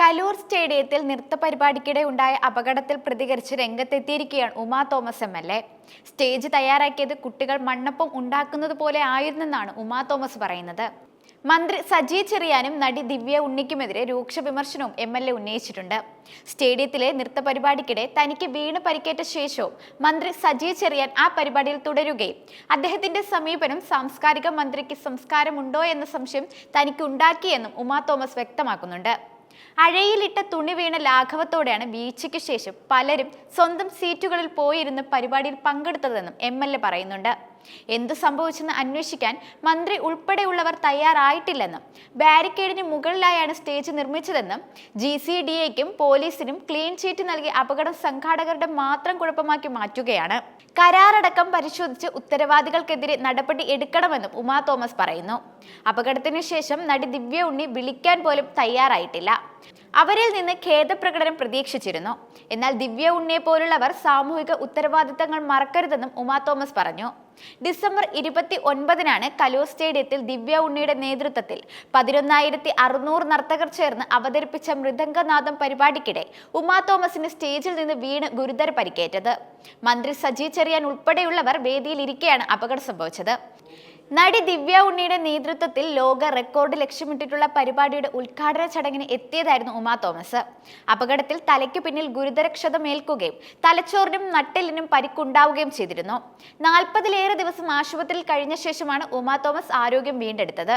കലൂർ സ്റ്റേഡിയത്തിൽ നൃത്ത പരിപാടിക്കിടെ ഉണ്ടായ അപകടത്തിൽ പ്രതികരിച്ച് രംഗത്തെത്തിയിരിക്കുകയാണ് Uma Thomas M L A. Stage തയ്യാറാക്കിയത് കുട്ടികൾ മണ്ണപ്പം ഉണ്ടാക്കുന്നത് പോലെ ആയിരുന്നെന്നാണ് ഉമാ തോമസ് പറയുന്നത്. മന്ത്രി സജി ചെറിയാനും നടി ദിവ്യ ഉണ്ണിക്കുമെതിരെ രൂക്ഷ വിമർശനവും എം എൽ എ ഉന്നയിച്ചിട്ടുണ്ട്. സ്റ്റേഡിയത്തിലെ നൃത്ത പരിപാടിക്കിടെ തനിക്ക് വീണ് പരിക്കേറ്റ ശേഷവും മന്ത്രി സജി ചെറിയാൻ ആ പരിപാടിയിൽ തുടരുകയും അദ്ദേഹത്തിന്റെ സമീപനം സാംസ്കാരിക മന്ത്രിക്ക് സംസ്കാരമുണ്ടോ എന്ന സംശയം തനിക്ക് ഉണ്ടാക്കിയെന്നും ഉമാ തോമസ് വ്യക്തമാക്കുന്നുണ്ട്. അഴയിലിട്ട തുണി വീണ ലാഘവത്തോടെയാണ് വീഴ്ചയ്ക്ക് ശേഷം പലരും സ്വന്തം സീറ്റുകളിൽ പോയിരുന്ന് പരിപാടിയിൽ പങ്കെടുത്തതെന്നും എം പറയുന്നുണ്ട്. എന്തു സംഭവിച്ചെന്ന് അന്വേഷിക്കാൻ മന്ത്രി ഉൾപ്പെടെയുള്ളവർ തയ്യാറായിട്ടില്ലെന്നും ബാരിക്കേഡിന് മുകളിലായാണ് സ്റ്റേജ് നിർമ്മിച്ചതെന്നും ജി സി ഡി എക്കും പോലീസിനും ക്ലീൻ ചീറ്റ് നൽകി അപകടം സംഘാടകരുടെ മാത്രം കുഴപ്പമാക്കി മാറ്റുകയാണ്. കരാറടക്കം പരിശോധിച്ച് ഉത്തരവാദികൾക്കെതിരെ നടപടി എടുക്കണമെന്നും ഉമാ തോമസ് പറയുന്നു. അപകടത്തിന് ശേഷം നടി ദിവ്യ ഉണ്ണി വിളിക്കാൻ പോലും തയ്യാറായിട്ടില്ല. അവരിൽ നിന്ന് ഖേദപ്രകടനം പ്രതീക്ഷിച്ചിരുന്നു. എന്നാൽ ദിവ്യ ഉണ്ണിയെ പോലുള്ളവർ സാമൂഹിക ഉത്തരവാദിത്തങ്ങൾ മറക്കരുതെന്നും ഉമാ തോമസ് പറഞ്ഞു. ഡിസംബർ ഇരുപത്തി ഒൻപതിനാണ് കലൂർ സ്റ്റേഡിയത്തിൽ ദിവ്യ ഉണ്ണിയുടെ നേതൃത്വത്തിൽ പതിനൊന്നായിരത്തി അറുന്നൂറ് നർത്തകർ ചേർന്ന് അവതരിപ്പിച്ച മൃദംഗനാഥം പരിപാടിക്കിടെ ഉമാ തോമസിന് സ്റ്റേജിൽ നിന്ന് വീണ് ഗുരുതര പരിക്കേറ്റത്. മന്ത്രി സജി ചെറിയാൻ ഉൾപ്പെടെയുള്ളവർ വേദിയിലിരിക്കെയാണ് അപകടം സംഭവിച്ചത്. നടി ദിവ്യ ഉണ്ണിയുടെ നേതൃത്വത്തിൽ ലോക റെക്കോർഡ് ലക്ഷ്യമിട്ടിട്ടുള്ള പരിപാടിയുടെ ഉദ്ഘാടന ചടങ്ങിന് എത്തിയതായിരുന്നു ഉമാ തോമസ്. അപകടത്തിൽ തലയ്ക്ക് പിന്നിൽ ഗുരുതര ക്ഷതമേൽക്കുകയും തലച്ചോറിനും നട്ടെല്ലിനും പരിക്കുണ്ടാവുകയും ചെയ്തിരുന്നു. നാൽപ്പതിലേറെ ദിവസം ആശുപത്രിയിൽ കഴിഞ്ഞ ശേഷമാണ് ഉമാ തോമസ് ആരോഗ്യം വീണ്ടെടുത്തത്.